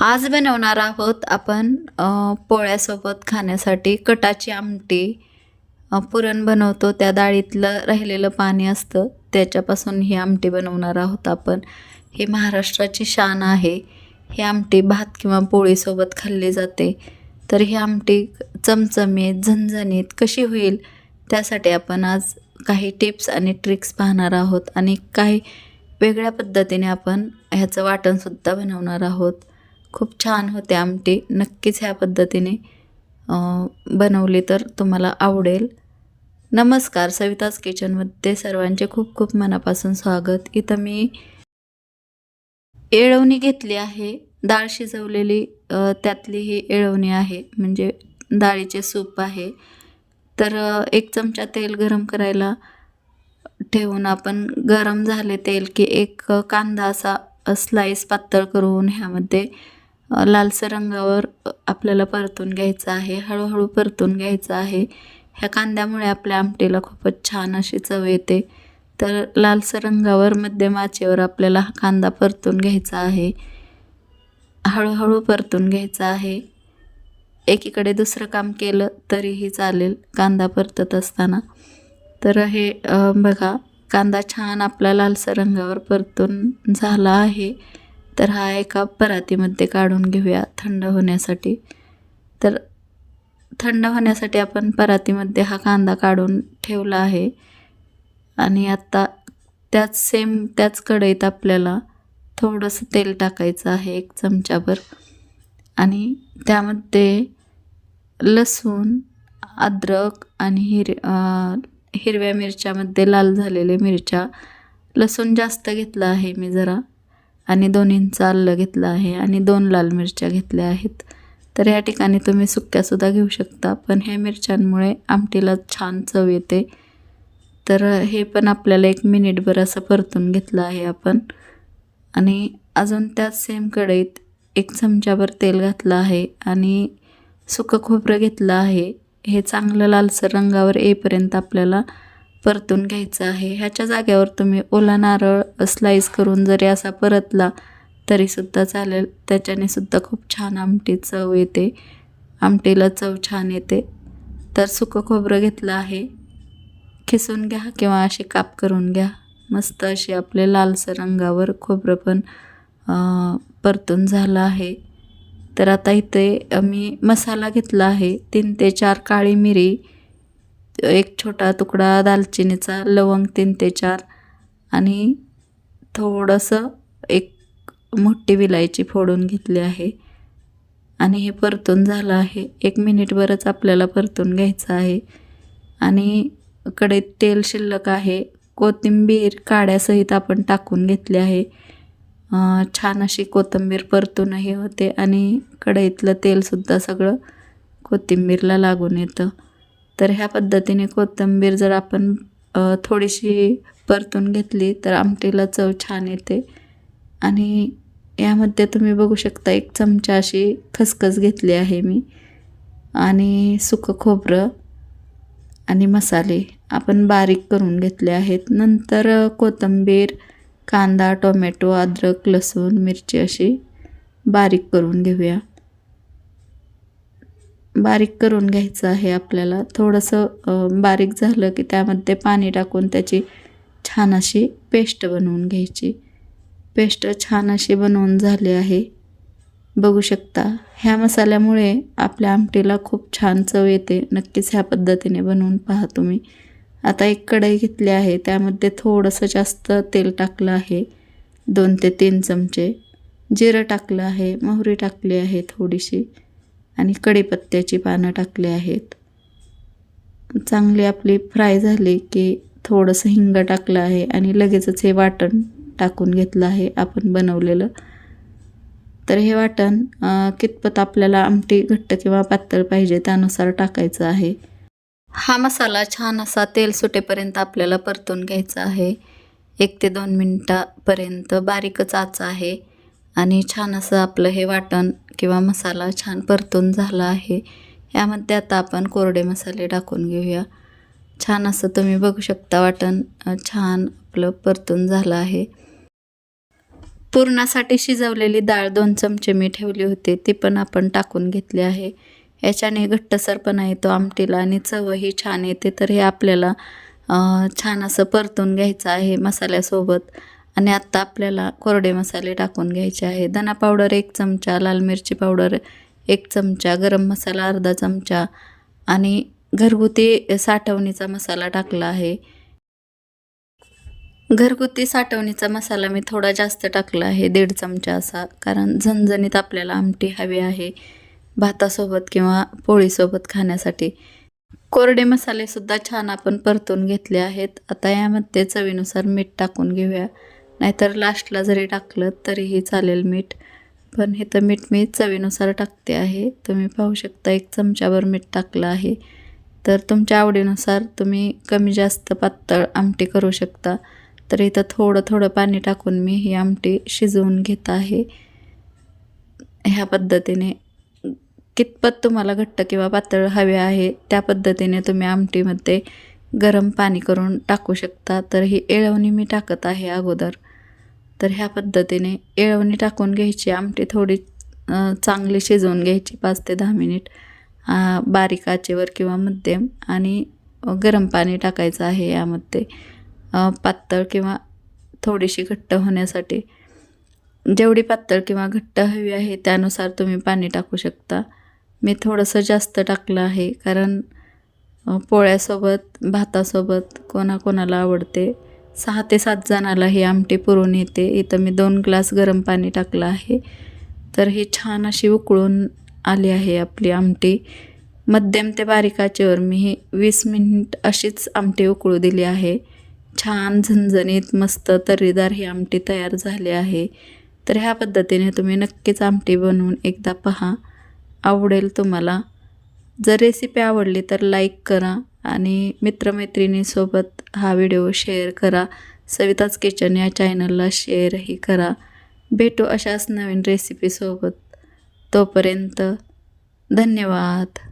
आज बनवणार आहोत आपण पोळ्यासोबत खाण्यासाठी कटाची आमटी. पुरण बनवतो त्या डाळीतलं राहिलेलं पाणी असतं त्याच्यापासून ही आमटी बनवणार आहोत आपण. ही महाराष्ट्राची शान आहे. ही आमटी भात किंवा पोळीसोबत खाल्ली जाते. तर ही आमटी चमचमीत झणझणीत कशी होईल त्यासाठी आपण आज काही टिप्स आणि ट्रिक्स पाहणार आहोत. आणि काही वेगळ्या पद्धतीने आपण ह्याचं वाटणसुद्धा बनवणार आहोत. खूप छान होते आमटी. नक्कीच ह्या पद्धतीने बनवली तर तुम्हाला आवडेल. नमस्कार सविताज किचनमध्ये सर्वांचे खूप खूप मनापासून स्वागत. इथं मी येळवणी घेतली आहे. डाळ शिजवलेली त्यातली ही येळवणी आहे. म्हणजे डाळीचे सूप आहे. तर एक चमचा तेल गरम करायला ठेवून आपण गरम झाले तेल की एक कांदा असा स्लाईस पातळ करून ह्यामध्ये लालसर रंगावर आपल्याला परतून घ्यायचं आहे हळूहळू परतून घ्यायचं आहे. ह्या कांद्यामुळे आपल्या आमटीला खूपच छान अशी चव येते. तर लालसर रंगावर मध्यम आचेवर आपल्याला हा कांदा परतून घ्यायचा आहे. हळूहळू परतून घ्यायचा आहे. एकीकडे दुसरं काम केलं तरीही चालेल कांदा परतत असताना. तर हे बघा कांदा छान आपला लालसर रंगावर परतून झाला आहे. तर हा एका परातीमध्ये काढून घेऊया थंड होण्यासाठी. तर थंड होण्यासाठी आपण परातीमध्ये हा कांदा काढून ठेवला आहे. आणि आत्ता त्याच सेम त्याच कढईत आपल्याला थोडंसं तेल टाकायचं आहे एक चमचाभर. आणि त्यामध्ये लसूण अद्रक आणि हिर हिरव्या मिरच्यामध्ये लाल झालेले मिरच्या. लसूण जास्त घेतलं आहे मी जरा. आणि दोन इंच आलं घेतलं आहे आणि दोन लाल मिरच्या घेतल्या आहेत. तर या ठिकाणी तुम्ही सुक्यासुद्धा घेऊ शकता पण ह्या मिरच्यांमुळे आमटीला छान चव येते. तर हे पण आपल्याला एक मिनिटभर असं परतून घेतलं आहे आपण. आणि अजून त्याच सेम कढईत एक चमच्याभर तेल घातलं आहे आणि सुकं खोबरं घेतलं आहे. हे चांगलं लालसर रंगावर येईपर्यंत आपल्याला परतून घ्यायचं आहे. ह्याच्या जाग्यावर तुम्ही ओला नारळ स्लाईस करून जरी असा परतला तरीसुद्धा चालेल. त्याच्याने सुद्धा खूप छान आमटी चव येते. आमटीला चव छान येते. तर सुकं खोबरं घेतलं आहे. खिसून घ्या किंवा असे काप करून घ्या. मस्त असे आपले लालसर रंगावर खोबरं पण परतून झालं आहे. तर आता इथे मी मसाला घेतला आहे. तीन ते चार काळी मिरी एक छोटा तुकडा दालचिनीचा लवंग तीन ते चार आणि थोडंसं एक मोठी विलायची फोडून घेतली आहे. आणि हे परतून झालं आहे. एक मिनिटभरच आपल्याला परतून घ्यायचं आहे. आणि कढईत तेल शिल्लक आहे. कोथिंबीर काड्यासहित आपण टाकून घेतली आहे. छान अशी कोथिंबीर परतूनही होते आणि कढईतलं तेलसुद्धा सगळं कोथिंबीरला लागून येतं. तर ह्या पद्धतीने कोथिंबीर जर आपण थोडीशी परतून घेतली तर आमटीला चव छान येते. आणि यामध्ये तुम्ही बघू शकता एक चमचा अशी खसखस घेतली आहे मी. आणि सुकं खोबरं आणि मसाले आपण बारीक करून घेतले आहेत. नंतर कोथिंबीर कांदा टोमॅटो अद्रक लसूण मिरची अशी बारीक करून घेऊया. बारीक करून घ्यायचं आहे आपल्याला. थोडंसं बारीक झालं की त्यामध्ये पाणी टाकून त्याची छान अशी पेस्ट बनवून घ्यायची. पेस्ट छान अशी बनवून झाली आहे. बघू शकता ह्या मसाल्यामुळे आपल्या आमटीला खूप छान चव येते. नक्कीच ह्या पद्धतीने बनवून पहा तुम्ही. आता एक कढई घेतली आहे त्यामध्ये थोडंसं जास्त तेल टाकलं आहे. दोन ते तीन चमचे. जिरं टाकलं आहे मोहरी टाकली आहे थोडीशी. आणि कढीपत्त्याची पानं टाकली आहेत. चांगली आपली फ्राय झाली की थोडंसं हिंग टाकलं आहे आणि लगेचच हे वाटण टाकून घेतलं आहे आपण बनवलेलं. तर हे वाटण कितपत आपल्याला आमटी घट्ट किंवा पातळ पाहिजे त्यानुसार टाकायचं आहे. हा मसाला छान असा तेल सुटेपर्यंत आपल्याला परतून घ्यायचा आहे. एक ते दोन मिनटापर्यंत बारीकच आचा आहे आणि छान असं आपलं हे वाटण किंवा मसाला छान परतून झाला आहे यामध्ये आता आपण कोरडे मसाले टाकून घेऊया. छान असं तुम्ही बघू शकता वाटण छान आपलं परतून झालं आहे. पुरणासाठी शिजवलेली डाळ दोन चमचे मी ठेवली होती ती पण आपण टाकून घेतली आहे. याच्याने घट्टसरपणा येतो आमटीला आणि चवही छान येते तर हे आपल्याला छान असं परतून घ्यायचं आहे मसाल्यासोबत. आणि आत्ता आपल्याला कोरडे मसाले टाकून घ्यायचे आहे. धना पावडर एक चमचा लाल मिरची पावडर एक चमचा गरम मसाला अर्धा चमचा आणि घरगुती साठवणीचा मसाला टाकला आहे. घरगुती साठवणीचा मसाला मी थोडा जास्त टाकला आहे दीड चमचा असा कारण झणझणीत आपल्याला आमटी हवी आहे भातासोबत किंवा पोळीसोबत खाण्यासाठी. कोरडे मसालेसुद्धा छान आपण परतून घेतले आहेत. आता यामध्ये चवीनुसार मीठ टाकून घेऊया. नाहीतर लास्टला जरी टाकलं तरीही चालेल मीठ. पण हे तर मीठ मी चवीनुसार टाकते आहे. तुम्ही पाहू शकता एक चमच्यावर मीठ टाकलं आहे. तर तुमच्या आवडीनुसार तुम्ही कमी जास्त पातळ आमटी करू शकता. तर इथं थोडं थोडं पाणी टाकून मी ही आमटी शिजवून घेत आहे. ह्या पद्धतीने कितपत तुम्हाला घट्ट किंवा पातळ हवे आहे त्या पद्धतीने तुम्ही आमटीमध्ये गरम पाणी करून टाकू शकता. तर ही येळवणी मी टाकत आहे अगोदर. तर ह्या पद्धतीने येळवणी टाकून घ्यायची आमटी थोडी चांगली शिजवून घ्यायची पाच ते दहा मिनिट. बारीक आचेवर किंवा मध्यम आणि गरम पाणी टाकायचं आहे यामध्ये. पातळ किंवा थोडीशी घट्ट होण्यासाठी. जेवढी पातळ किंवा घट्ट हवी आहे त्यानुसार तुम्ही पाणी टाकू शकता. मी थोडंसं जास्त टाकलं आहे कारण पोळ्यासोबत भातासोबत कोणाकोणाला आवडते सहा ते सात जणाला हे आमटी पुरून येते. इथं मी दोन ग्लास गरम पाणी टाकलं आहे. तर ही छान अशी उकळून आली आहे आपली आमटी. मध्यम ते बारीक आचेवर मी हे वीस मिनिट अशीच आमटी उकळू दिली आहे. छान झणझणीत मस्त तर्रीदार ही आमटी तयार झाली आहे. तर ह्या पद्धतीने तुम्ही नक्कीच आमटी बनवून एकदा पहा. आवडेल तुम्हाला. जर रेसिपी आवडली तर लाईक करा आणि मित्रमैत्रिणीसोबत हा व्हिडिओ शेअर करा. सविताज किचन या चॅनलला शेअरही करा. भेटू अशाच नवीन रेसिपीसोबत तोपर्यंत धन्यवाद.